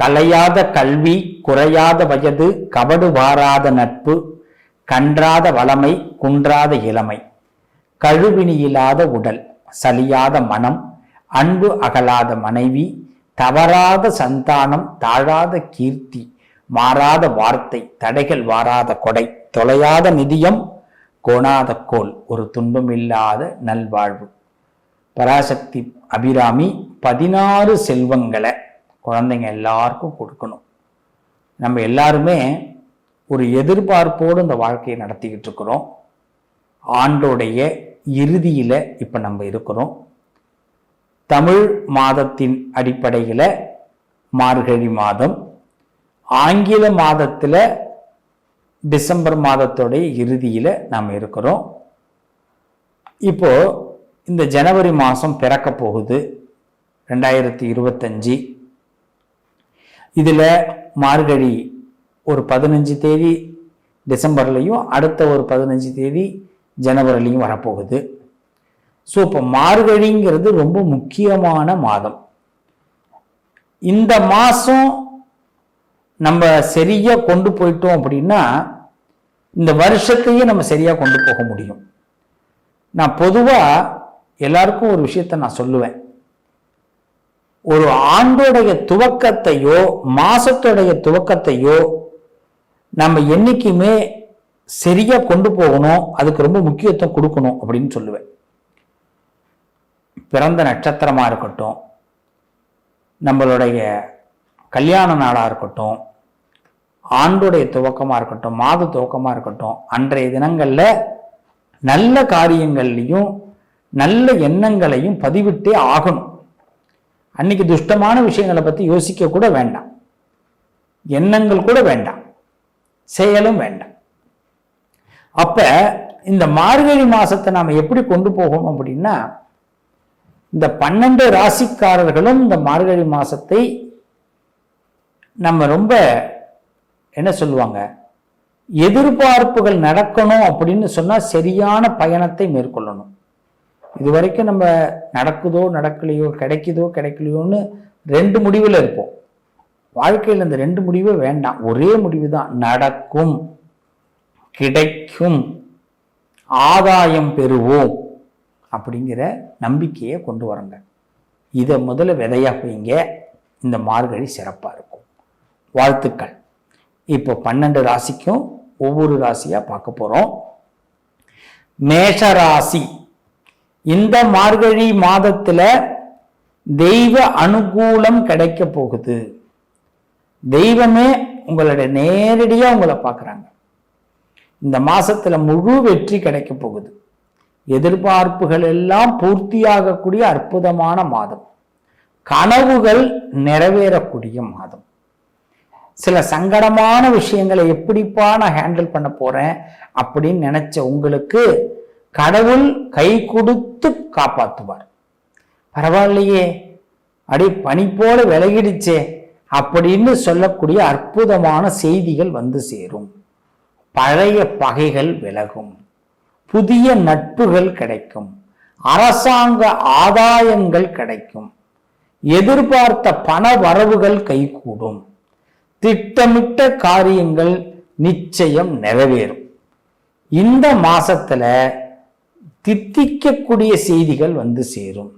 கலையாத கல்வி குறையாத வயது கபடு வாராத நட்பு கன்றாத வளமை குன்றாத இளமை. கழுவினியில்லாத உடல் சலியாத மனம் அன்பு அகலாத மனைவி தவறாத சந்தானம் தாழாத கீர்த்தி மாறாத வார்த்தை தடைகள் வாராத கொடை தொலையாத நிதியம் கோணாத கோல் ஒரு துன்பமில்லாத நல்வாழ்வு. பராசக்தி அபிராமி பதினாறு செல்வங்களை குழந்தைங்க எல்லாருக்கும் கொடுக்கணும். நம்ம எல்லாருமே ஒரு எதிர்பார்ப்போடு இந்த வாழ்க்கையை நடத்திக்கிட்டு இருக்கிறோம். ஆண்டோடைய இறுதியில் இப்போ நம்ம இருக்கிறோம். தமிழ் மாதத்தின் அடிப்படையில் மார்கழி மாதம். ஆங்கில மாதத்தில் டிசம்பர் மாதத்தோடைய இறுதியில் நாம் இருக்கிறோம். இப்போது இந்த ஜனவரி மாதம் பிறக்க போகுது. ரெண்டாயிரத்தி இருபத்தஞ்சி. இதில் மார்கழி ஒரு பதினஞ்சு தேதி டிசம்பர்லையும் அடுத்த ஒரு பதினஞ்சு தேதி ஜனவரிலையும் வரப்போகுது. ஸோ இப்போ மார்கழிங்கிறது ரொம்ப முக்கியமான மாதம். இந்த மாதம் நம்ம சரியாக கொண்டு போயிட்டோம் அப்படின்னா இந்த வருஷத்தையே நம்ம சரியாக கொண்டு போக முடியும். நான் பொதுவாக எல்லாருக்கும் ஒரு விஷயத்த நான் சொல்லுவேன். ஒரு ஆண்டோடைய துவக்கத்தையோ மாசத்துடைய துவக்கத்தையோ நம்ம என்னைக்குமே சரியா கொண்டு போகணும் அதுக்கு ரொம்ப முக்கியத்துவம் கொடுக்கணும் அப்படின்னு சொல்லுவேன். பிறந்த நட்சத்திரமா இருக்கட்டும் நம்மளுடைய கல்யாண நாளாக இருக்கட்டும் ஆண்டுடைய துவக்கமாக இருக்கட்டும் மாத துவக்கமாக இருக்கட்டும் அன்றைய தினங்களில் நல்ல காரியங்கள்லையும் நல்ல எண்ணங்களையும் பதிவிட்டே ஆகணும். அன்னைக்கு துஷ்டமான விஷயங்களை பற்றி யோசிக்க கூட வேண்டாம். எண்ணங்கள் கூட வேண்டாம். செயலும் வேண்டாம். அப்ப இந்த மார்கழி மாசத்தை நாம் எப்படி கொண்டு போகணும் அப்படின்னா இந்த பன்னெண்டு ராசிக்காரர்களும் இந்த மார்கழி மாசத்தை நம்ம ரொம்ப என்ன சொல்லுவாங்க? எதிர்பார்ப்புகள் நடக்கணும் அப்படின்னு சொன்னால் சரியான பயணத்தை மேற்கொள்ளணும். இது வரைக்கும் நம்ம நடக்குதோ நடக்கலையோ கிடைக்குதோ கிடைக்கலையோன்னு ரெண்டு முடிவில் இருப்போம். வாழ்க்கையில் இந்த ரெண்டு முடிவே வேண்டாம். ஒரே முடிவு தான் நடக்கும். கிடைக்கும். ஆதாயம் பெறுவோம். அப்படிங்கிற நம்பிக்கையை கொண்டு வரங்க இதை முதல்ல விதையாக வைங்க இந்த மார்கழி சிறப்பாக இருக்கும். வாழ்த்துக்கள். இப்போ பன்னெண்டு ராசிக்கும் ஒவ்வொரு ராசியாக பார்க்க போகிறோம் மேஷ ராசி. இந்த மார்கழி மாதத்தில் தெய்வ அனுகூலம் கிடைக்க போகுது. தெய்வமே உங்களுடைய நேரடியாக உங்களை பார்க்குறாங்க. இந்த மாதத்தில் முழு வெற்றி கிடைக்க போகுது. எதிர்பார்ப்புகள் எல்லாம் பூர்த்தியாகக்கூடிய அற்புதமான மாதம். கனவுகள் நிறைவேறக்கூடிய மாதம். சில சங்கடமான விஷயங்களை எப்படிப்பா நான் ஹேண்டில் பண்ண போகிறேன் அப்படின்னு நினச்ச உங்களுக்கு கடவுள் கை கொடுத்து காப்பாற்றுவார். பரவாயில்லையே அடி பனி போல விலகிடுச்சே அப்படின்னு சொல்லக்கூடிய அற்புதமான செய்திகள் வந்து சேரும். பழைய பகைகள் விலகும். புதிய நட்புகள் கிடைக்கும். அரசாங்க ஆதாயங்கள் கிடைக்கும். எதிர்பார்த்த பண வரவுகள் கைகூடும். திட்டமிட்ட காரியங்கள் நிச்சயம் நிறைவேறும். இந்த மாசத்துல தித்திக்கக்கூடிய செய்திகள் வந்து சேரும்.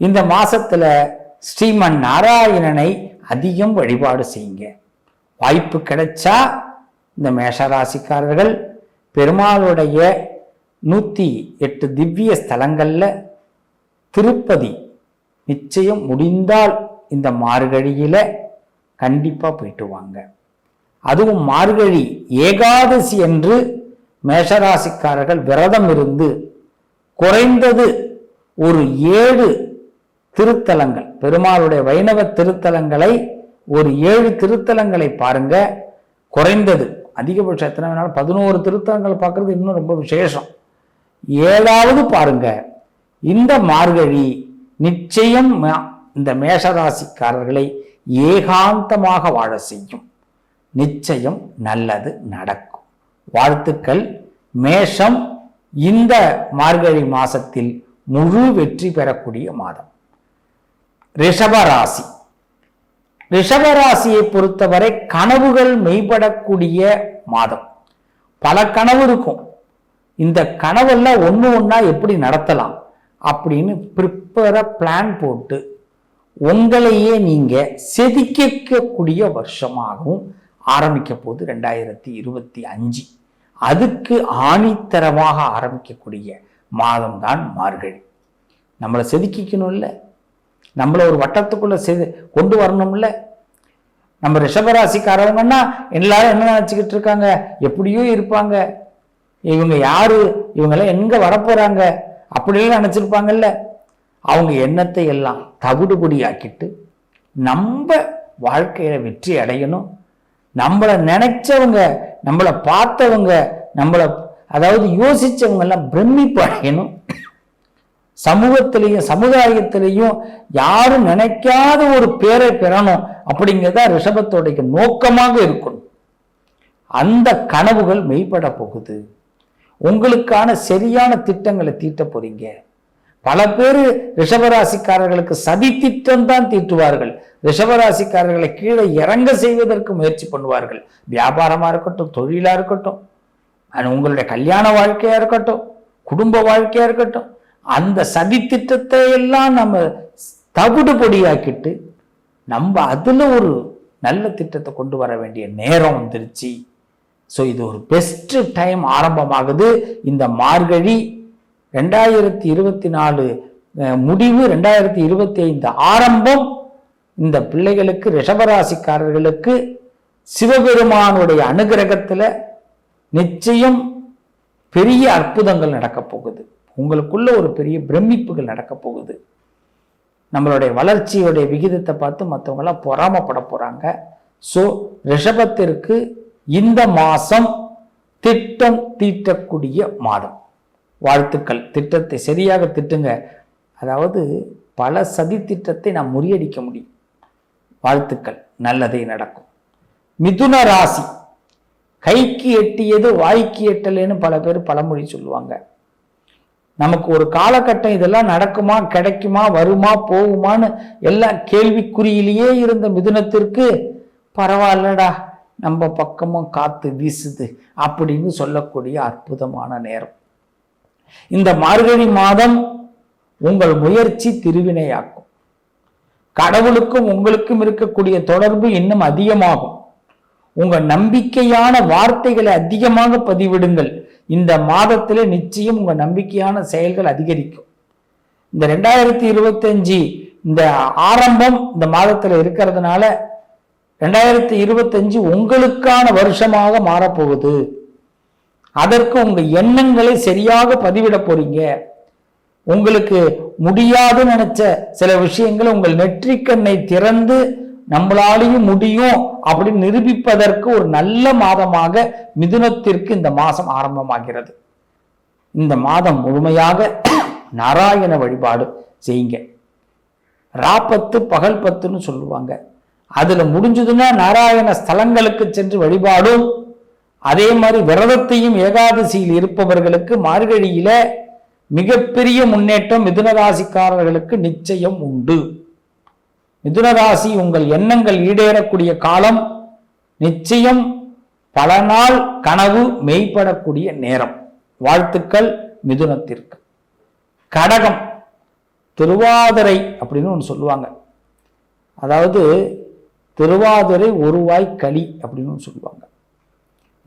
இந்த மாசத்துல ஸ்ரீமன் நாராயணனை அதிகம் வழிபாடு செய்யுங்க. வாய்ப்பு கிடைச்சா இந்த மேஷராசிக்காரர்கள் பெருமாளுடைய நூற்றி எட்டு திவ்ய ஸ்தலங்களில் திருப்பதி நிச்சயம் முடிந்தால் இந்த மார்கழியில் கண்டிப்பாக போயிட்டு வாங்க. அதுவும் மார்கழி ஏகாதசி என்று மேஷராசிக்காரர்கள் விரதம் இருந்து குறைந்தது ஒரு ஏழு திருத்தலங்கள் பெருமாளுடைய வைணவ திருத்தலங்களை ஒரு ஏழு திருத்தலங்களை பாருங்க. குறைந்தது. அதிகபட்சம் எத்தனை வேணாலும் பதினோரு திருத்தலங்கள் பார்க்கறது இன்னும் ரொம்ப விசேஷம். ஏழாவது பாருங்க. இந்த மார்கழி நிச்சயம் இந்த மேஷராசிக்காரர்களை ஏகாந்தமாக வாழ செய்யும். நிச்சயம் நல்லது நடக்கும். வாழ்த்துக்கள். மேஷம் இந்த மார்கழி மாசத்தில் முழு வெற்றி பெறக்கூடிய மாதம். ரிஷப ராசி ரிஷபராசியை பொறுத்தவரை கனவுகள் மெய்ப்படக்கூடிய மாதம். பல கனவு இருக்கும். இந்த கனவெல்லாம் ஒன்று ஒன்றா எப்படி நடத்தலாம் அப்படின்னு ப்ரிப்பேர பிளான் போட்டு உங்களையே நீங்க செதுக்கக்கூடிய வருஷமாகவும் ஆரம்பிக்க போது ரெண்டாயிரத்தி இருபத்தி அஞ்சு. அதுக்கு ஆணித்தரமாக ஆரம்பிக்கக்கூடிய மாதம்தான் மார்கழி. நம்மளை செதுக்கிக்கணும்ல? நம்மளை ஒரு வட்டத்துக்குள்ளே செது கொண்டு வரணும்ல? நம்ம ரிஷபராசிக்காரவங்கன்னா எல்லாரும் என்ன நினச்சிக்கிட்டு இருக்காங்க? எப்படியோ இருப்பாங்க. இவங்க யாரு? இவங்கெல்லாம் எங்கே வரப்போகிறாங்க அப்படிலாம் நினச்சிருப்பாங்கல்ல. அவங்க எண்ணத்தை எல்லாம் தவிடுபடி ஆக்கிட்டு நம்ம வாழ்க்கையில வெற்றி அடையணும். நம்மளை நினைச்சவங்க நம்மளை பார்த்தவங்க நம்மளை அதாவது யோசிச்சவங்க எல்லாம் பிரமிப்படையணும் சமூகத்திலையும் சமுதாயத்திலையும் யாரும் நினைக்காத ஒரு பேரை பெறணும் அப்படிங்கிறத ரிஷபத்தோடைய நோக்கமாக இருக்கணும். அந்த கனவுகள் மெய்ப்பட போகுது. உங்களுக்கான சரியான திட்டங்களை தீட்ட போறீங்க. பல பேர் ரிஷபராசிக்காரர்களுக்கு சதி திட்டம் தான் தீட்டுவார்கள். ரிஷபராசிக்காரர்களை கீழே இறங்க செய்வதற்கு முயற்சி பண்ணுவார்கள். வியாபாரமாக இருக்கட்டும் தொழிலாக இருக்கட்டும் அது உங்களுடைய கல்யாண வாழ்க்கையாக இருக்கட்டும் குடும்ப வாழ்க்கையாக இருக்கட்டும் அந்த சதி திட்டத்தை எல்லாம் நம்ம தவிடு பொடியாக்கிட்டு நம்ம அதில் ஒரு நல்ல திட்டத்தை கொண்டு வர வேண்டிய நேரம் வந்துருச்சு. ஸோ இது ஒரு பெஸ்ட் டைம் ஆரம்பமாகுது. இந்த மார்கழி ரெண்டாயிரத்தி இருபத்தி நாலு முடிவு ரெண்டாயிரத்தி இருபத்தி ஐந்து ஆரம்பம் இந்த பிள்ளைகளுக்கு ரிஷபராசிக்காரர்களுக்கு சிவபெருமானுடைய அனுகிரகத்தில் நிச்சயம் பெரிய அற்புதங்கள் நடக்கப் போகுது. உங்களுக்குள்ள ஒரு பெரிய பிரமிப்புகள் நடக்கப் போகுது. நம்மளுடைய வளர்ச்சியுடைய விகிதத்தை பார்த்து மற்றவங்களாம் பொறாமப்பட போகிறாங்க ஸோ ரிஷபத்திற்கு இந்த மாதம் திட்டம் தீட்டக்கூடிய மாதம். வாழ்த்துக்கள் திட்டத்தை சரியாக திட்டுங்க. அதாவது பல சதி திட்டத்தை நாம் முறியடிக்க முடியும். வாழ்த்துக்கள் நல்லதே நடக்கும். மிதுன ராசி. கைக்கு எட்டியது வாய்க்கு எட்டலேன்னு பல பேர் பழமொழி சொல்லுவாங்க. நமக்கு ஒரு காலகட்டம் இதெல்லாம் நடக்குமா கிடைக்குமா வருமா போகுமான்னு எல்லாம் கேள்விக்குறியிலேயே இருந்த மிதுனத்திற்கு பரவாயில்லடா நம்ம பக்கமும் காத்து வீசுது அப்படின்னு சொல்லக்கூடிய அற்புதமான நேரம். இந்த மார்கழி மாதம் உங்கள் முயற்சி திருவினையாக்கும். கடவுளுக்கும் உங்களுக்கும் இருக்கக்கூடிய தொடர்பு இன்னும் அதிகமாகும். உங்க நம்பிக்கையான வார்த்தைகளை அதிகமாக பதிவிடுங்கள். இந்த மாதத்துல நிச்சயம் உங்க நம்பிக்கையான செயல்கள் அதிகரிக்கும். இந்த ரெண்டாயிரத்தி இருபத்தஞ்சு இந்த ஆரம்பம் இந்த மாதத்துல இருக்கிறதுனால ரெண்டாயிரத்தி இருபத்தஞ்சு உங்களுக்கான வருஷமாக மாறப்போகுது. அதற்கு உங்க எண்ணங்களை சரியாக பதிவிட போறீங்க. உங்களுக்கு முடியாதுன்னு நினைச்ச சில விஷயங்களை உங்கள் நெற்றிக்கண்ணை திறந்து நம்மளாலையும் முடியும் அப்படின்னு நிரூபிப்பதற்கு ஒரு நல்ல மாதமாக மிதுனத்திற்கு இந்த மாதம் ஆரம்பமாகிறது. இந்த மாதம் முழுமையாக நாராயண வழிபாடு செய்யுங்க. ராப்பத்து பகல் பத்துன்னு சொல்லுவாங்க. அதுல முடிஞ்சதுன்னா நாராயண ஸ்தலங்களுக்கு சென்று வழிபாடும் அதே மாதிரி விரதத்தையும் ஏகாதசியில் இருப்பவர்களுக்கு மார்கழியில மிகப்பெரிய முன்னேற்றம் மிதுனராசிக்காரர்களுக்கு நிச்சயம் உண்டு. மிதுனராசி உங்கள் எண்ணங்கள் ஈடேறக்கூடிய காலம் நிச்சயம் பல நாள் கனவு மெய்ப்படக்கூடிய நேரம். வாழ்த்துக்கள் மிதுனத்திற்கு. கடகம் திருவாதிரை அப்படின்னு ஒன்று சொல்லுவாங்க. அதாவது திருவாதிரை ஒருவாய் களி அப்படின்னு ஒன்று சொல்லுவாங்க.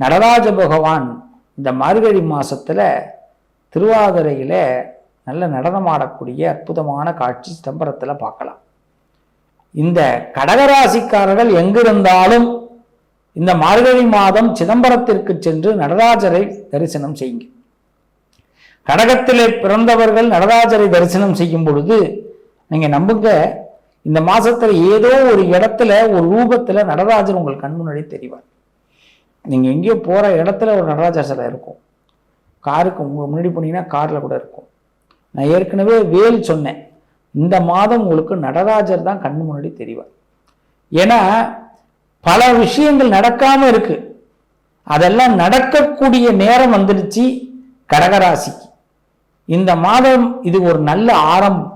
நடராஜ பகவான் இந்த மார்கழி மாதத்தில் திருவாதிரையில் நல்ல நடனமாடக்கூடிய அற்புதமான காட்சி சிதம்பரத்தில் பார்க்கலாம். இந்த கடகராசிக்காரர்கள் எங்கிருந்தாலும் இந்த மார்கழி மாதம் சிதம்பரத்திற்கு சென்று நடராஜரை தரிசனம் செய்யுங்க. கடகத்திலே பிறந்தவர்கள் நடராஜரை தரிசனம் செய்யும் பொழுது நீங்கள் நம்புங்க இந்த மாதத்தில் ஏதோ ஒரு இடத்துல ஒரு ரூபத்தில் நடராஜர் உங்கள் கண் முன்னாடி தெரிவார். நீங்கள் எங்கேயோ போகிற இடத்துல ஒரு நடராஜர் சிலை இருக்கும். காருக்கு உங்கள் முன்னாடி போனீங்கன்னா காரில் கூட இருக்கும். நான் ஏற்கனவே வேல் சொன்னேன். இந்த மாதம் உங்களுக்கு நடராஜர் தான் கண் முன்னாடி தெரிவார். ஏன்னா பல விஷயங்கள் நடக்காமல் இருக்குது அதெல்லாம் நடக்கக்கூடிய நேரம் வந்துடுச்சு கடகராசிக்கு. இந்த மாதம் இது ஒரு நல்ல ஆரம்பம்.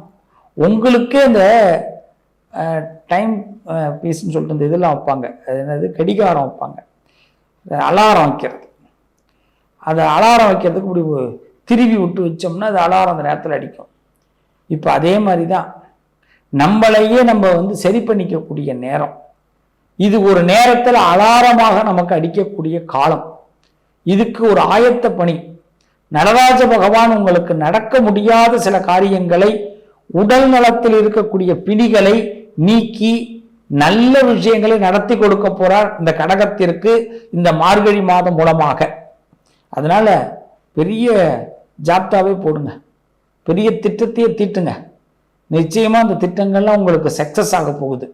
உங்களுக்கே இந்த டைம் பீஸ்ன்னு சொல்லிட்டு இந்த இதெல்லாம் வைப்பாங்க. அது என்னது? கடிகாரம் வைப்பாங்க. அலாரம் வைக்கிறது. அதை அலாரம் வைக்கிறதுக்கு இப்படி திருவி விட்டு வச்சோம்னா அது அலாரம் அந்த நேரத்தில் அடிக்கும். இப்போ அதே மாதிரி தான் நம்மளையே நம்ம வந்து சரி பண்ணிக்கக்கூடிய நேரம். இது ஒரு நேரத்தில் அலாரமாக நமக்கு அடிக்கக்கூடிய காலம். இதுக்கு ஒரு ஆயத்த பணி. நடராஜ பகவான் உங்களுக்கு நடக்க முடியாத சில காரியங்களை உடல் நலத்தில் இருக்கக்கூடிய பிணிகளை நீக்கி நல்ல விஷயங்களை நடத்தி கொடுக்க போறார் இந்த கடகத்திற்கு இந்த மார்கழி மாதம் மூலமாக. அதனால பெரிய ஜாப்தாவே போடுங்க. பெரிய திட்டத்தையே தீட்டுங்க. நிச்சயமா அந்த திட்டங்கள்லாம் உங்களுக்கு சக்சஸ் ஆக போகுது.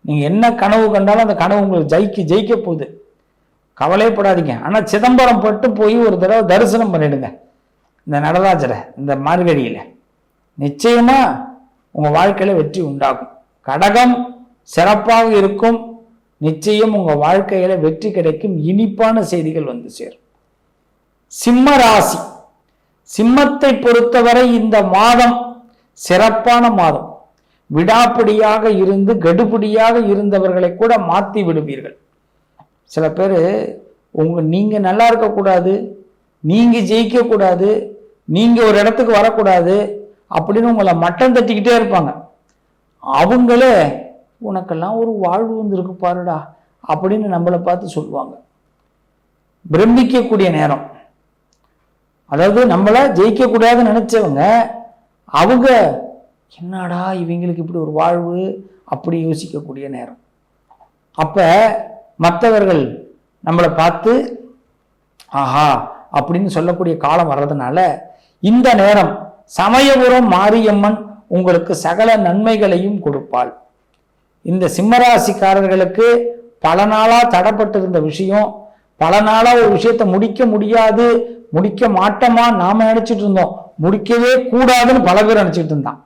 நீங்க என்ன கனவு கண்டாலும் அந்த கனவு உங்களுக்கு ஜெயிக்க ஜெயிக்க போகுது. கவலைப்படாதீங்க ஆனால் சிதம்பரம் பட்டு போய் ஒரு தடவை தரிசனம் பண்ணிடுங்க. இந்த நடராஜரை இந்த மார்கழியில். நிச்சயமாக உங்கள் வாழ்க்கையில் வெற்றி உண்டாகும். கடகம் சிறப்பாக இருக்கும். நிச்சயம் உங்கள் வாழ்க்கையில் வெற்றி கிடைக்கும். இனிப்பான செய்திகள் வந்து சேரும். சிம்ம ராசி. சிம்மத்தை பொறுத்தவரை இந்த மாதம் சிறப்பான மாதம். விடாப்பிடியாக இருந்து கடுபிடியாக இருந்தவர்களை கூட மாற்றி விடுவீர்கள். சில பேர் உங்க நீங்கள் நல்லா இருக்கக்கூடாது நீங்கள் ஜெயிக்கக்கூடாது நீங்கள் ஒரு இடத்துக்கு வரக்கூடாது அப்படின்னு உங்களை மட்டம் தட்டிக்கிட்டே இருப்பாங்க. அவங்களே உனக்கெல்லாம் ஒரு வாழ்வு வந்திருக்கு பாருடா அப்படின்னு நம்மளை பார்த்து சொல்லுவாங்க. பிரமிக்கக்கூடிய நேரம். அதாவது நம்மள ஜெயிக்கக்கூடாதுன்னு நினச்சவங்க அவங்க என்னடா இவங்களுக்கு இப்படி ஒரு வாழ்வு அப்படி யோசிக்கக்கூடிய நேரம். அப்ப மற்றவர்கள் நம்மளை பார்த்து ஆஹா அப்படின்னு சொல்லக்கூடிய காலம் வர்றதுனால இந்த நேரம் சமயபுரம் மாரியம்மன் உங்களுக்கு சகல நன்மைகளையும் கொடுப்பாள். இந்த சிம்மராசிக்காரர்களுக்கு பல நாளாக தடப்பட்டிருந்த விஷயம் பல நாளாக ஒரு விஷயத்தை முடிக்க முடியாது முடிக்க மாட்டோமா? நாம் நினச்சிட்டு இருந்தோம். முடிக்கவே கூடாதுன்னு பல பேர் நினச்சிட்டு இருந்தான்.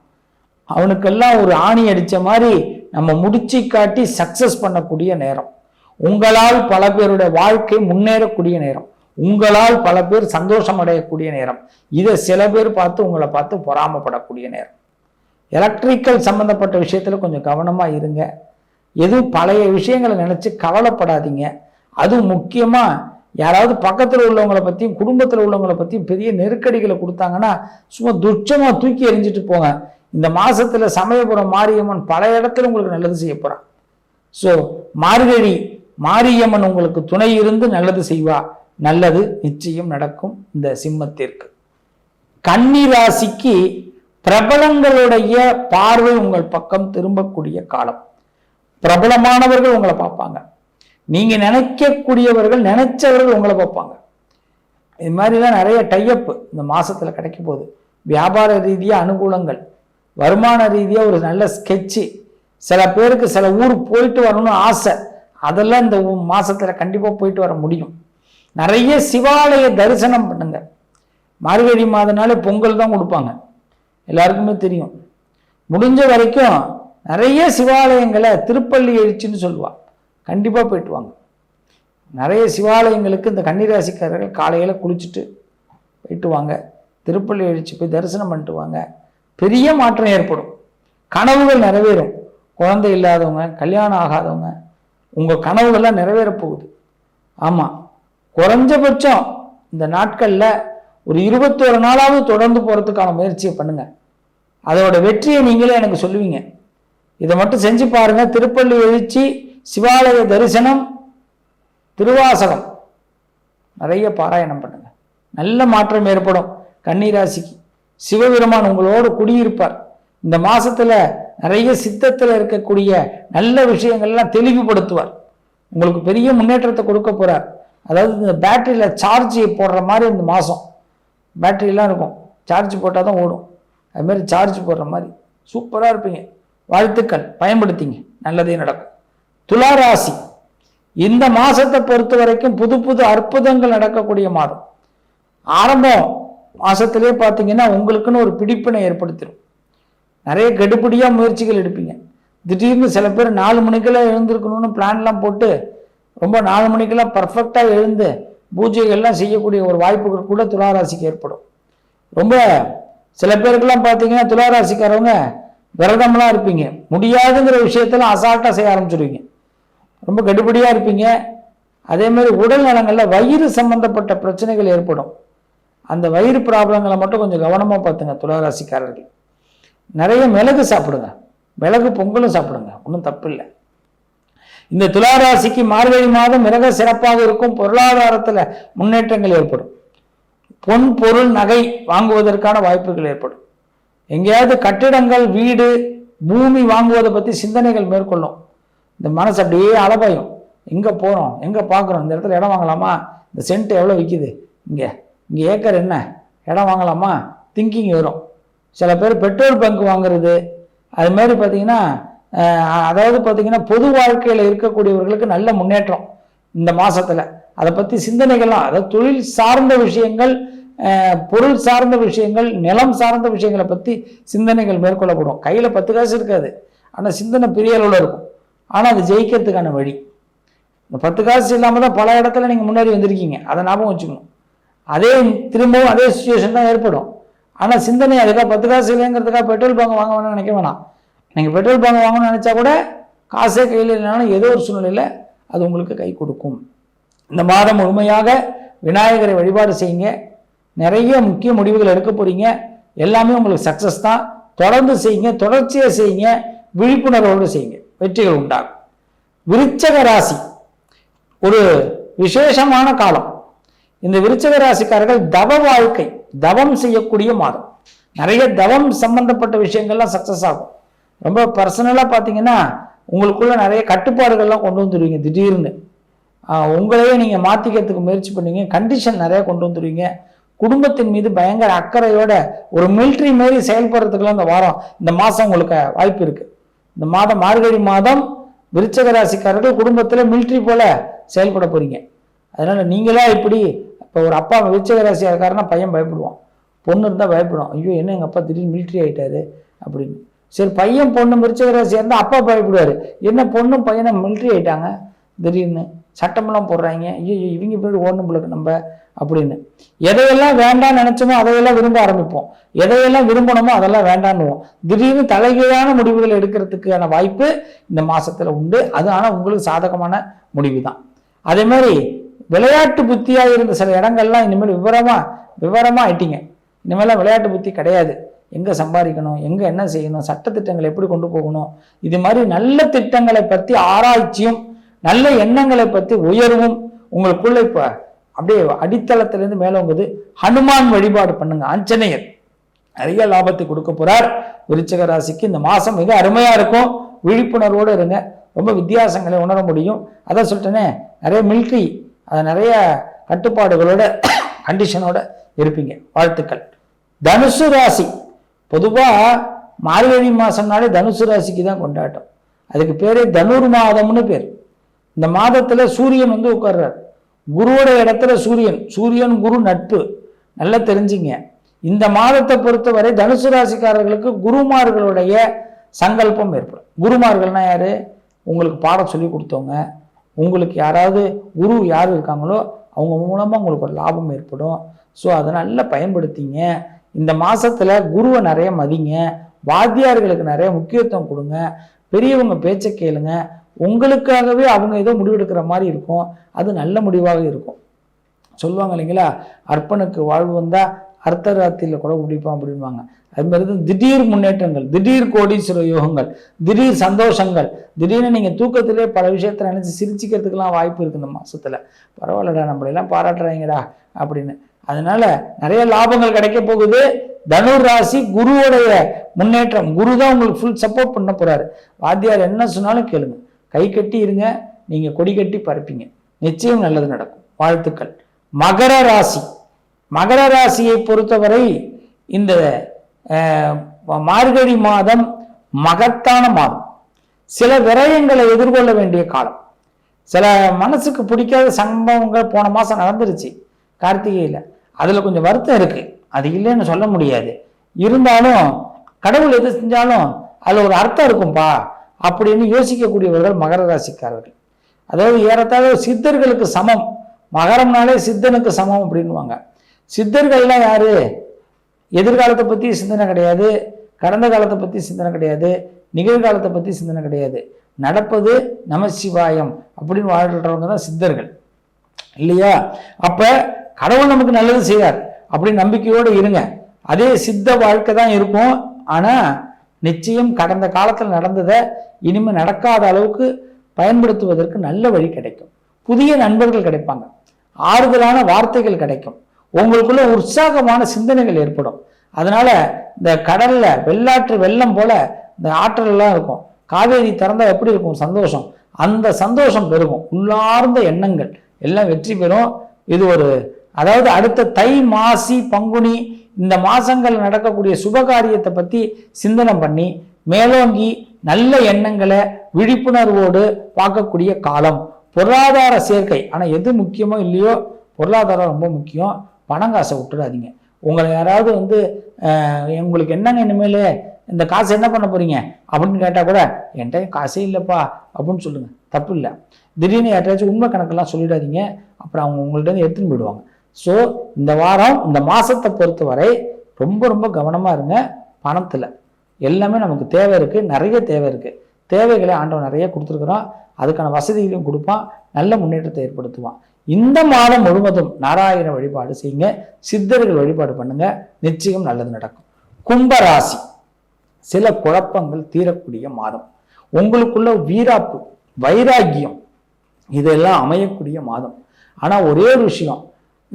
அவனுக்கெல்லாம் ஒரு ஆணி அடித்த மாதிரி நம்ம முடிச்சு காட்டி சக்சஸ் பண்ணக்கூடிய நேரம். உங்களால் பல பேருடைய வாழ்க்கை முன்னேறக்கூடிய நேரம். உங்களால் பல பேர் சந்தோஷம் அடையக்கூடிய நேரம். இதை சில பேர் பார்த்து உங்களை பார்த்து பொறாமப்படக்கூடிய நேரம். எலக்ட்ரிக்கல் சம்மந்தப்பட்ட விஷயத்தில் கொஞ்சம் கவனமாக இருங்க. எதுவும் பழைய விஷயங்களை நினச்சி கவலைப்படாதீங்க. அதுவும் முக்கியமாக யாராவது பக்கத்தில் உள்ளவங்களை பற்றியும் குடும்பத்தில் உள்ளவங்களை பற்றியும் பெரிய நெருக்கடிகளை கொடுத்தாங்கன்னா சும்மா துச்சமாக தூக்கி எறிஞ்சிட்டு போங்க. இந்த மாதத்தில் சமயபுரம் மாரியம்மன் பல இடத்துல உங்களுக்கு நல்லது செய்ய போகிறான் ஸோ மார்கழி மாரியம்மன் உங்களுக்கு துணை இருந்து நல்லது செய்வா. நல்லது நிச்சயம் நடக்கும் இந்த சிம்மத்திற்கு. கன்னி ராசிக்கு பிரபலங்களுடைய பார்வை உங்கள் பக்கம் திரும்பக்கூடிய காலம். பிரபலமானவர்கள் உங்களை பார்ப்பாங்க. நீங்க நினைக்கக்கூடியவர்கள் நினைச்சவர்கள் உங்களை பார்ப்பாங்க. இது மாதிரிலாம் நிறைய டைஅப் இந்த மாசத்துல கிடைக்க போகுது. வியாபார ரீதியா அனுகூலங்கள் வருமான ரீதியா ஒரு நல்ல ஸ்கெட்சு சில பேருக்கு சில ஊர் போயிட்டு வரணும்னு ஆசை. அதெல்லாம் இந்த ஊ- மாசத்துல கண்டிப்பா போயிட்டு வர முடியும். நிறைய சிவாலய தரிசனம் பண்ணுங்க. மார்கழி மாதனாலே பொங்கல் தான் கொடுப்பாங்க. எல்லாருக்குமே தெரியும். முடிஞ்ச வரைக்கும் நிறைய சிவாலயங்களை திருப்பள்ளி எழுச்சின்னு சொல்லுவாள் கண்டிப்பாக போயிட்டு வாங்க. நிறைய சிவாலயங்களுக்கு இந்த கன்னிராசிக்காரர்கள் காலையில் குளிச்சுட்டு போயிட்டு வாங்க. திருப்பள்ளி எழுச்சி போய் தரிசனம் பண்ணிட்டு வாங்க. பெரிய மாற்றம் ஏற்படும். கனவுகள் நிறைவேறும். குழந்தை இல்லாதவங்க கல்யாணம் ஆகாதவங்க உங்கள் கனவுகள்லாம் நிறைவேறப் போகுது. ஆமாம் குறைஞ்சபட்சம் இந்த நாட்களில் ஒரு இருபத்தோரு நாளாவது தொடர்ந்து போகிறதுக்கான முயற்சியை பண்ணுங்கள் அதோட வெற்றியை நீங்களே எனக்கு சொல்லுவீங்க. இதை மட்டும் செஞ்சு பாருங்க. திருப்பள்ளி எழுச்சி சிவாலய தரிசனம் திருவாசகம். நிறைய பாராயணம் பண்ணுங்க. நல்ல மாற்றம் ஏற்படும். கன்னிராசிக்கு சிவபெருமான் உங்களோடு குடியிருப்பார். இந்த மாசத்துல நிறைய சித்தத்தில் இருக்கக்கூடிய நல்ல விஷயங்கள்லாம் தெளிவுபடுத்துவார். உங்களுக்கு பெரிய முன்னேற்றத்தை கொடுக்க போறார். அதாவது இந்த பேட்டரியில் சார்ஜ் போடுற மாதிரி இந்த மாதம் பேட்டரியெலாம் இருக்கும். சார்ஜ் போட்டால் தான் ஓடும். அது மாதிரி சார்ஜ் போடுற மாதிரி சூப்பராக இருப்பீங்க. வாழ்த்துக்கள். பயன்படுத்திங்க. நல்லதே நடக்கும். துலா ராசி இந்த மாதத்தை பொறுத்த வரைக்கும் புது புது அற்புதங்கள் நடக்கக்கூடிய மாதம். ஆரம்பம் மாதத்திலே பார்த்தீங்கன்னா உங்களுக்குன்னு ஒரு பிடிப்பினை ஏற்படுத்திடும் நிறைய கெடுபடியாக முயற்சிகள் எடுப்பீங்க. திடீர்னு சில பேர் நாலு மணிக்கெல்லாம் எழுந்திருக்கணும்னு பிளான்லாம் போட்டு ரொம்ப நாலு மணிக்கெல்லாம் பர்ஃபெக்டாக எழுந்து பூஜைகள்லாம் செய்யக்கூடிய ஒரு வாய்ப்புகள் கூட துளாராசிக்கு ஏற்படும். ரொம்ப சில பேருக்கெல்லாம் பார்த்தீங்கன்னா துளாராசிக்காரவங்க விரதம்லாம் இருப்பீங்க. முடியாதுங்கிற விஷயத்தெல்லாம் அசால்ட்டாக செய்ய ஆரம்பிச்சிடுவீங்க ரொம்ப கடுபடியாக இருப்பீங்க. அதே மாதிரி உடல் நலங்களில் வயிறு சம்பந்தப்பட்ட பிரச்சனைகள் ஏற்படும். அந்த வயிறு ப்ராப்ளங்களை மட்டும் கொஞ்சம் கவனமாக பார்த்துங்க துளாராசிக்காரர்கள். நிறைய மிளகு சாப்பிடுங்க. மிளகு பொங்கலும் சாப்பிடுங்க. ஒன்றும் தப்பு இல்லை இந்த துளாராசிக்கு மார்கழி மாதம் மிக சிறப்பாக இருக்கும். பொருளாதாரத்தில் முன்னேற்றங்கள் ஏற்படும். பொன் பொருள் நகை வாங்குவதற்கான வாய்ப்புகள் ஏற்படும். எங்கேயாவது கட்டிடங்கள் வீடு பூமி வாங்குவதை பற்றி சிந்தனைகள் மேற்கொள்ளும். இந்த மனசு அப்படியே அலபாயும். எங்கே போகிறோம் எங்கே பார்க்குறோம் இந்த இடத்துல இடம் வாங்கலாமா? இந்த சென்ட் எவ்வளோ விற்கிது இங்கே. இங்கே ஏக்கர் என்ன? இடம் வாங்கலாமா? திங்கிங் வரும். சில பேர் பெட்ரோல் பங்க் வாங்குறது. அது மாதிரி அதாவது பார்த்தீங்கன்னா பொது வாழ்க்கையில் இருக்கக்கூடியவர்களுக்கு நல்ல முன்னேற்றம் இந்த மாதத்தில் அதை பற்றி சிந்தனைகள்லாம் அதாவது தொழில் சார்ந்த விஷயங்கள் பொருள் சார்ந்த விஷயங்கள் நிலம் சார்ந்த விஷயங்களை பற்றி சிந்தனைகள் மேற்கொள்ளப்படும். கையில் பத்து காசு இருக்காது. ஆனால் சிந்தனை பெரிய அளவில் இருக்கும். ஆனால் அது ஜெயிக்கிறதுக்கான வழி. இந்த பத்து காசு இல்லாமல் தான் பல இடத்துல நீங்கள் முன்னேறி வந்திருக்கீங்க. அதை ஞாபகம் வச்சுக்கணும். அதே திரும்பவும் அதே சுச்சுவேஷன் தான் ஏற்படும். ஆனால் சிந்தனை அதுக்காக பத்து காசு இல்லைங்கிறதுக்காக பெட்ரோல் பங்க் வாங்க வேணும்னு நினைக்க வேணாம். நீங்கள் பெட்ரோல் பங்க் வாங்கணும்னு நினச்சா கூட காசே கையில் இல்லைனாலும் ஏதோ ஒரு சூழ்நிலையில் அது உங்களுக்கு கை கொடுக்கும். இந்த மாதம் முழுமையாக விநாயகரை வழிபாடு செய்யுங்க. நிறைய முக்கிய முடிவுகள் எடுக்க போகிறீங்க எல்லாமே உங்களுக்கு சக்ஸஸ் தான். தொடர்ந்து செய்யுங்க தொடர்ச்சியாக செய்யுங்க. விழிப்புணர்வோடு செய்யுங்க. வெற்றிகள் உண்டாகும். விருச்சக ராசி. ஒரு விசேஷமான காலம். இந்த விருச்சக ராசிக்காரர்கள் தவ வாழ்க்கை தவம் செய்யக்கூடிய மாதம். நிறைய தவம் சம்பந்தப்பட்ட விஷயங்கள்லாம் சக்ஸஸ் ஆகும். ரொம்ப பர்சனலாக பார்த்தீங்கன்னா உங்களுக்குள்ள நிறைய கட்டுப்பாடுகள்லாம் கொண்டு வந்துடுவீங்க திடீர்னு. உங்களையே நீங்கள் மாற்றிக்கிறதுக்கு முயற்சி பண்ணுவீங்க கண்டிஷன் நிறைய கொண்டு வந்துடுவீங்க குடும்பத்தின் மீது பயங்கர அக்கறையோட ஒரு மிலிட்ரி மாரி செயல்படுறதுக்குலாம் இந்த வாரம் இந்த மாதம் உங்களுக்கு வாய்ப்பு இருக்குது இந்த மாதம் மார்கழி மாதம் விருச்சக ராசிக்காரர்கள் குடும்பத்தில் மிலிட்ரி போல செயல்பட போகிறீங்க அதனால் நீங்களா இப்படி இப்போ ஒரு அப்பா விருச்சக ராசியாக இருக்காருன்னா பையன் பயப்படுவான். பொண்ணு இருந்தால் பயப்படும் ஐயோ என்ன எங்கள் அப்பா திடீர்னு மிலிட்ரி ஆயிட்டாரு அப்படின்னு. சரி பையன் பொண்ணு விருச்சக ராசியாக இருந்தால் அப்பா பயப்படுவார். என்ன பொண்ணும் பையனை மிலிட்ரி ஆயிட்டாங்க? திடீர்னு சட்டமெல்லாம் போடுறாங்க. ஐயோ இவங்க போய் ஓடணும் பிள்ளைக்கு நம்ம அப்படின்னு. எதையெல்லாம் வேண்டாம்னு நினைச்சோமோ அதையெல்லாம் விரும்ப ஆரம்பிப்போம். எதையெல்லாம் விரும்பணுமோ அதெல்லாம் வேண்டான்னுவோம். திடீர்னு தலைகீழான முடிவுகள் எடுக்கிறதுக்கான வாய்ப்பு இந்த மாசத்துல உண்டு. அது ஆனால் உங்களுக்கு சாதகமான முடிவு தான் அதே மாதிரி விளையாட்டு புத்தியாக இருந்த சில இடங்கள்லாம் இனிமேல் விவரமா விவரமா ஆயிட்டீங்க. இனிமேலாம் விளையாட்டு புத்தி கிடையாது. எங்க சம்பாதிக்கணும்? எங்க என்ன செய்யணும்? சட்டத்திட்டங்களை எப்படி கொண்டு போகணும்? இது மாதிரி நல்ல திட்டங்களை பற்றி ஆராய்ச்சியும் நல்ல எண்ணங்களை பற்றி உயர்வும் உங்களுக்குள்ள இப்போ அப்படியே அடித்தளத்திலிருந்து மேலோங்குது ஹனுமான் வழிபாடு பண்ணுங்க ஆஞ்சநேயர். நிறைய லாபத்தை கொடுக்க போறார். விருச்சக ராசிக்கு இந்த மாதம் மிக அருமையாக இருக்கும். விழிப்புணர்வோடு இருங்க. ரொம்ப வித்தியாசங்களை உணர முடியும். அதான் சொல்லிட்டேனே நிறைய மில்ட்ரி அதை நிறைய கட்டுப்பாடுகளோட கண்டிஷனோட இருப்பீங்க. வாழ்த்துக்கள். தனுசு ராசி. பொதுவாக மார்கழி மாதம்னாலே தனுசு ராசிக்கு தான் கொண்டாட்டம். அதுக்கு பேரே தனுர் மாதம்னு பேர். இந்த மாதத்துல சூரியன் வந்து உட்கார்றார். குருவோட இடத்துல சூரியன். சூரியன் குரு நட்பு. நல்லா தெரிஞ்சுங்க. இந்த மாதத்தை பொறுத்தவரை தனுசு ராசிக்காரர்களுக்கு குருமார்களுடைய சங்கல்பம் ஏற்படும். குருமார்கள்னா யாரு? உங்களுக்கு பாடம் சொல்லி கொடுத்தவங்க. உங்களுக்கு யாராவது குரு யார் இருக்காங்களோ அவங்க மூலமாக உங்களுக்கு ஒரு லாபம் ஏற்படும். ஸோ அதை நல்லா பயன்படுத்திங்க. இந்த மாசத்துல குருவை நிறைய மதிங்க. வாத்தியார்களுக்கு நிறைய முக்கியத்துவம் கொடுங்க. பெரியவங்க பேச்சை கேளுங்க. உங்களுக்காகவே அவங்க ஏதோ முடிவெடுக்கிற மாதிரி இருக்கும். அது நல்ல முடிவாக இருக்கும். சொல்லுவாங்க இல்லைங்களா? அர்ப்பனுக்கு வாழ்வு வந்தால் அர்த்த ராத்திரியில் கூட குடிப்பான் அப்படின்வாங்க அது மாதிரி தான் திடீர் முன்னேற்றங்கள் திடீர் கோடீஸ்வர யோகங்கள் திடீர் சந்தோஷங்கள் திடீர்னு நீங்கள் தூக்கத்திலே பல விஷயத்தை நினச்சி சிரிச்சிக்கிறதுக்கெல்லாம் வாய்ப்பு இருக்குது இந்த மாதத்தில் பரவாயில்லடா நம்மளெல்லாம் பாராட்டுறாங்கடா அப்படின்னு. அதனால நிறைய லாபங்கள் கிடைக்க போகுது. தனுர் ராசி குருவோடைய முன்னேற்றம். குரு தான் உங்களுக்கு ஃபுல் சப்போர்ட் பண்ண போறாரு. வாத்தியார் என்ன சொன்னாலும் கேளுங்க. கை கட்டி இருங்க நீங்க கொடி கட்டி பறப்பீங்க. நிச்சயம் நல்லது நடக்கும். வாழ்த்துக்கள். மகர ராசி. மகர ராசியை பொறுத்தவரை இந்த மார்கழி மாதம் மகத்தான மாதம். சில விரயங்களை எதிர்கொள்ள வேண்டிய காலம். சில மனசுக்கு பிடிக்காத சம்பவங்கள் போன மாதம் நடந்துருச்சு கார்த்திகையில். அதில் கொஞ்சம் வருத்தம் இருக்கு. அது இல்லைன்னு சொல்ல முடியாது. இருந்தாலும் கடவுள் எது செஞ்சாலும் அதில் ஒரு அர்த்தம் இருக்கும்பா. அப்படின்னு யோசிக்கக்கூடியவர்கள் மகர ராசிக்காரர்கள். அதாவது ஏறத்தாழ சித்தர்களுக்கு சமம். மகரம்னாலே சித்தனுக்கு சமம் அப்படின்வாங்க சித்தர்கள்லாம் யார்? எதிர்காலத்தை பற்றி சிந்தனை கிடையாது. கடந்த காலத்தை பற்றி சிந்தனை கிடையாது. நிகழ்காலத்தை பற்றி சிந்தனை கிடையாது. நடப்பது நமசிவாயம் அப்படின்னு வாழ்கிறவங்க தான் சித்தர்கள். இல்லையா? அப்போ கடவுள் நமக்கு நல்லது செய்யார் அப்படின்னு நம்பிக்கையோடு இருங்க. அதே சித்த வாழ்க்கை தான் இருக்கும். ஆனால் நிச்சயம் கடந்த காலத்தில் நடந்ததை இனிமேல் நடக்காத அளவுக்கு பயன்படுத்துவதற்கு நல்ல வழி கிடைக்கும். புதிய நண்பர்கள் கிடைப்பாங்க. ஆறுதலான வார்த்தைகள் கிடைக்கும். உங்களுக்குள்ள உற்சாகமான சிந்தனைகள் ஏற்படும். அதனால இந்த கடல்ல வெள்ளாற்று வெள்ளம் போல இந்த ஆற்றலெல்லாம் இருக்கும். காவேரி திறந்தா எப்படி இருக்கும்? சந்தோஷம். அந்த சந்தோஷம் பெருகும். உள்ளார்ந்த எண்ணங்கள் எல்லாம் வெற்றி பெறும். இது ஒரு அதாவது அடுத்த தை மாசி பங்குனி இந்த மாதங்கள் நடக்கக்கூடிய சுபகாரியத்தை பற்றி சிந்தனை பண்ணி மேலோங்கி நல்ல எண்ணங்களை விழிப்புணர்வோடு பார்க்கக்கூடிய காலம். பொருளாதார சேர்க்கை. ஆனால் எது முக்கியமோ இல்லையோ பொருளாதாரம் ரொம்ப முக்கியம். பணம் காசை விட்டுடாதீங்க உங்களை யாராவது வந்து உங்களுக்கு என்னங்க இனிமேல்? இந்த காசு என்ன பண்ண போறீங்க? அப்படின்னு கேட்டால் கூட என்கிட்ட காசே இல்லைப்பா. அப்படின்னு சொல்லுங்கள் தப்பு இல்லை. திடீர்னு யார்ட்டாச்சும் உண்மை கணக்கெல்லாம் சொல்லிடாதீங்க. அப்புறம் அவங்க உங்கள்கிட்ட எடுத்துன்னு போயிடுவாங்க. ஸோ இந்த வாரம் இந்த மாதத்தை பொறுத்தவரை ரொம்ப ரொம்ப கவனமாக இருங்க. பணத்தில் எல்லாமே நமக்கு தேவை இருக்குது நிறைய தேவை இருக்குது தேவைகளை ஆண்டவன் நிறைய கொடுத்துருக்குறோம் அதுக்கான வசதிகளையும் கொடுப்பான். நல்ல முன்னேற்றத்தை ஏற்படுத்துவான். இந்த மாதம் முழுவதும் நாராயண வழிபாடு செய்யுங்க. சித்தர்கள் வழிபாடு பண்ணுங்க. நிச்சயம் நல்லது நடக்கும். கும்பராசி. சில குழப்பங்கள் தீரக்கூடிய மாதம். உங்களுக்குள்ள வீராப்பு வைராக்கியம் இதெல்லாம் அமையக்கூடிய மாதம். ஆனால் ஒரே ஒரு விஷயம்.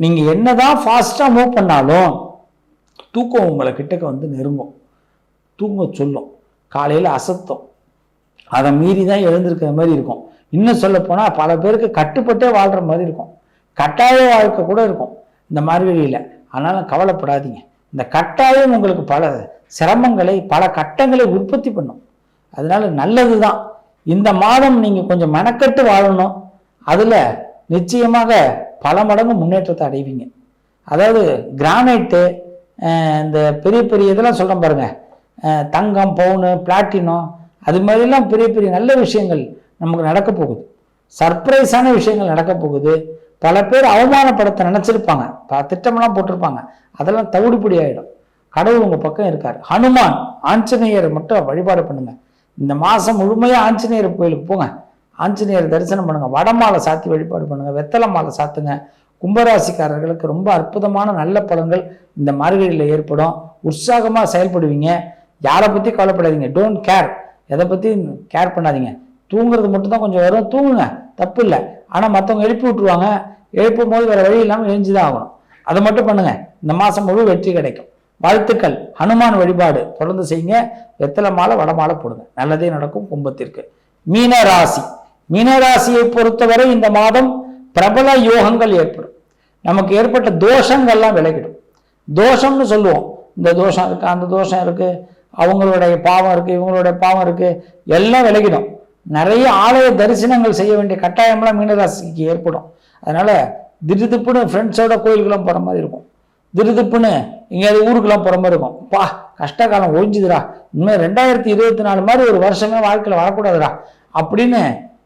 நீங்கள் என்ன தான் ஃபாஸ்ட்டாக மூவ் பண்ணாலும் தூக்கம் உங்களை கிட்டக்க வந்து நெருங்கும். தூங்க சொல்லும். காலையில் அசத்தம். அதை மீறி தான் எழுந்திருக்கிற மாதிரி இருக்கும். இன்னும் சொல்ல போனால் பல பேருக்கு கட்டுப்பட்டே வாழ்கிற மாதிரி இருக்கும். கட்டாய வாழ்க்கை கூட இருக்கும். இந்த மாதிரி வழியில். ஆனாலும் கவலைப்படாதீங்க. இந்த கட்டாயம் உங்களுக்கு பல சிரமங்களை பல கட்டங்களை உற்பத்தி பண்ணும். அதனால நல்லது தான் இந்த மாதம் நீங்கள் கொஞ்சம் மெனக்கட்டு வாழணும். அதில் நிச்சயமாக பல மடங்கு முன்னேற்றத்தை அடைவீங்க. அதாவது கிரானைட்டு இந்த பெரிய பெரிய இதெல்லாம் சொல்கிறேன் பாருங்க. தங்கம் பவுனு பிளாட்டினம் அது மாதிரிலாம் பெரிய பெரிய நல்ல விஷயங்கள் நமக்கு நடக்க போகுது. சர்ப்ரைஸான விஷயங்கள் நடக்க போகுது. பல பேர் அவமானப்படுத்த நினச்சிருப்பாங்க. பல திட்டமெல்லாம் போட்டிருப்பாங்க. அதெல்லாம் தவிடுபடி ஆகிடும் கடவுள் உங்கள் பக்கம் இருக்கார். ஹனுமான் ஆஞ்சநேயர் மட்டும் வழிபாடு பண்ணுங்க. இந்த மாதம் முழுமையாக ஆஞ்சநேயர் கோயிலுக்கு போங்க. ஆஞ்சநேயர் தரிசனம் பண்ணுங்க. வடமாலை சாத்தி வழிபாடு பண்ணுங்க. வெத்தலை மாலை சாத்துங்க. கும்பராசிக்காரர்களுக்கு ரொம்ப அற்புதமான நல்ல பலன்கள் இந்த மார்கழியில் ஏற்படும். உற்சாகமாக செயல்படுவீங்க. யாரை பற்றி கவலைப்படாதீங்க. டோன்ட் கேர் எதை பற்றி கேர் பண்ணாதீங்க. தூங்குறது மட்டும் தான் கொஞ்சம் வரும். தூங்குங்க. தப்பு இல்லை. ஆனால் மற்றவங்க எழுப்பி விட்டுருவாங்க. எழுப்பும் போது வேறு வழி இல்லாமல் எழுஞ்சி தான் ஆகணும். அதை மட்டும் பண்ணுங்கள் இந்த மாதம் முழு வெற்றி கிடைக்கும். வாழ்த்துக்கள். ஹனுமான் வழிபாடு தொடர்ந்து செய்யுங்க. வெத்தலை மாலை வடமாலை போடுங்க. நல்லதே நடக்கும் கும்பத்திற்கு. மீன ராசி மீனராசியை பொறுத்தவரை இந்த மாதம் பிரபல யோகங்கள் ஏற்படும். நமக்கு ஏற்பட்ட தோஷங்கள்லாம் விலகிடும். தோஷம்னு சொல்லுவோம். இந்த தோஷம் இருக்கு? அந்த தோஷம் இருக்குது அவங்களுடைய பாவம் இருக்குது இவங்களுடைய பாவம் இருக்குது எல்லாம் விலகிடும். நிறைய ஆலய தரிசனங்கள் செய்ய வேண்டிய கட்டாயம்லாம் மீனராசிக்கு ஏற்படும். அதனால் திருதிப்புன்னு ஃப்ரெண்ட்ஸோட கோயிலுக்கெல்லாம் போகிற மாதிரி இருக்கும். திருதிப்புன்னு எங்கேயாவது ஊருக்கெல்லாம் போகிற மாதிரி இருக்கும். பா கஷ்டகாலம் ஒழிஞ்சுதுடா இனிமேல் ரெண்டாயிரத்தி இருபத்தி நாலு மாதிரி ஒரு வருஷமே வாழ்க்கையில் வரக்கூடாதுரா அப்படின்னு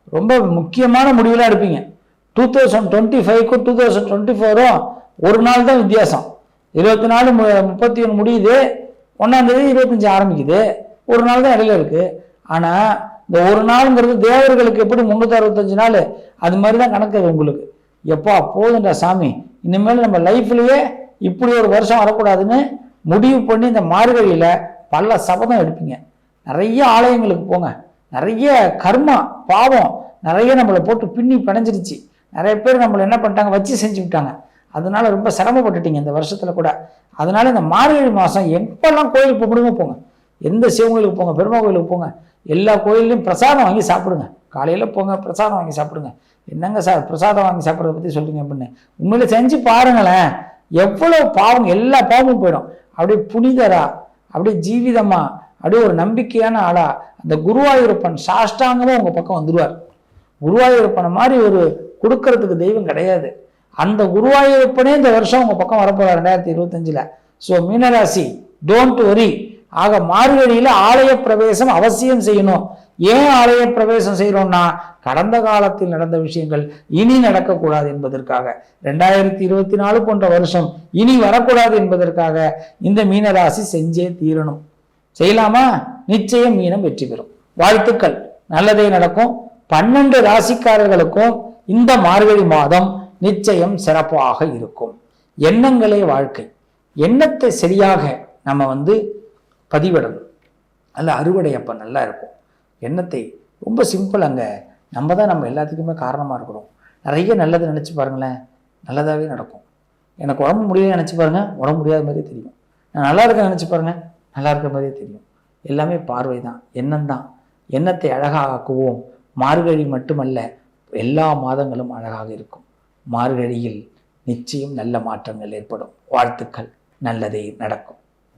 ரொம்ப முக்கியமான முடிவுலாம் எடுப்பீங்க. டூ தௌசண்ட் டுவெண்ட்டி ஃபைவ்க்கும் டூ தௌசண்ட் டுவெண்ட்டி ஃபோரும் ஒரு நாள் தான் வித்தியாசம். இருபத்தி நாலு மு- முப்பத்தி ஒன்று முடியுது ஒன்றாந்தேதி இருபத்தஞ்சி ஆரம்பிக்குது ஒரு நாள் தான் இடையில இருக்குது ஆனால் இந்த ஒரு நாளுங்கிறது தேவர்களுக்கு எப்படி முந்நூற்றி அறுபத்தஞ்சு நாள்? அது மாதிரி தான் கணக்கு அது உங்களுக்கு. எப்பா போதுண்டா சாமி. இனிமேல் நம்ம லைஃப்லேயே இப்படி ஒரு வருஷம் வரக்கூடாதுன்னு முடிவு பண்ணி இந்த மார்கழியில் பல சபதம் எடுப்பீங்க. நிறைய ஆலயங்களுக்கு போங்க. நிறைய கர்மா பாவம் நிறைய நம்மளை போட்டு பின்னி பிணைஞ்சிருச்சு. நிறைய பேர் நம்மளை என்ன பண்ணிட்டாங்க? வச்சு செஞ்சு விட்டாங்க. அதனால ரொம்ப சிரமப்பட்டுட்டீங்க இந்த வருஷத்தில் கூட. அதனால இந்த மார்கழி மாதம் எப்போல்லாம் கோயிலுக்கு போக முடியுமோ போங்க. எந்த சிவன் போங்க பெருமா கோயிலுக்கு போங்க. எல்லா கோயில்லையும் பிரசாதம் வாங்கி சாப்பிடுங்க. காலையில் போங்க பிரசாதம் வாங்கி சாப்பிடுங்க. என்னங்க சார் பிரசாதம் வாங்கி சாப்பிட்றத பற்றி சொல்றீங்க அப்படின்னு. உண்மையில செஞ்சு பாருங்களேன். எவ்வளோ பாவம் எல்லா பாவமும் போயிடும். அப்படியே புனிதரா அப்படியே ஜீவிதமா அப்படியே ஒரு நம்பிக்கையான ஆளா அந்த குருவாயூரப்பன் சாஷ்டாங்கமா உங்கள் பக்கம் வந்துடுவார் குருவாயூரப்பனை மாதிரி ஒரு கொடுக்கறதுக்கு தெய்வம் கிடையாது. அந்த குருவாயூரப்பனே இந்த வருஷம் உங்கள் பக்கம் வரப்போகிறார் ரெண்டாயிரத்தி இருபத்தஞ்சில். ஸோ மீனராசி டோன்ட் வரி ஆக மார்கழியில் ஆலய பிரவேசம் அவசியம் செய்யணும். ஏன் ஆலய பிரவேசம் செய்கிறோம்னா கடந்த காலத்தில் நடந்த விஷயங்கள் இனி நடக்கக்கூடாது என்பதற்காக. ரெண்டாயிரத்தி இருபத்தி நாலு போன்ற வருஷம் இனி வரக்கூடாது என்பதற்காக இந்த மீனராசி செஞ்சே தீரணும். செய்யலாமா? நிச்சயம் மீனம் வெற்றி பெறும். வாழ்த்துக்கள். நல்லதே நடக்கும். பன்னெண்டு ராசிக்காரர்களுக்கும் இந்த மார்கழி மாதம் நிச்சயம் சிறப்பாக இருக்கும். எண்ணங்களே வாழ்க்கை. எண்ணத்தை சரியாக நம்ம வந்து பதிவிடணும். நல்ல அறுவடை அப்போ நல்லா இருக்கும். எண்ணத்தை ரொம்ப சிம்பிள் அங்கே. நம்ம தான் நம்ம எல்லாத்துக்குமே காரணமாக இருக்கிறோம் நிறைய நல்லது நினச்சி பாருங்களேன். நல்லதாகவே நடக்கும். எனக்கு உடம்பு முடியல நினச்சி பாருங்கள் உடம்பு முடியாத மாதிரியே தெரியும். நான் நல்லா இருக்க நினச்சி பாருங்கள் நல்லா இருக்க மாதிரியே தெரியும். எல்லாமே பார்வை தான் எண்ணம் தான் எண்ணத்தை அழகாக்குவோம். மார்கழி மட்டுமல்ல எல்லா மாதங்களும் அழகாக இருக்கும். மார்கழியில் நிச்சயம் நல்ல மாற்றங்கள் ஏற்படும். வாழ்த்துக்கள். நல்லதே நடக்கும்.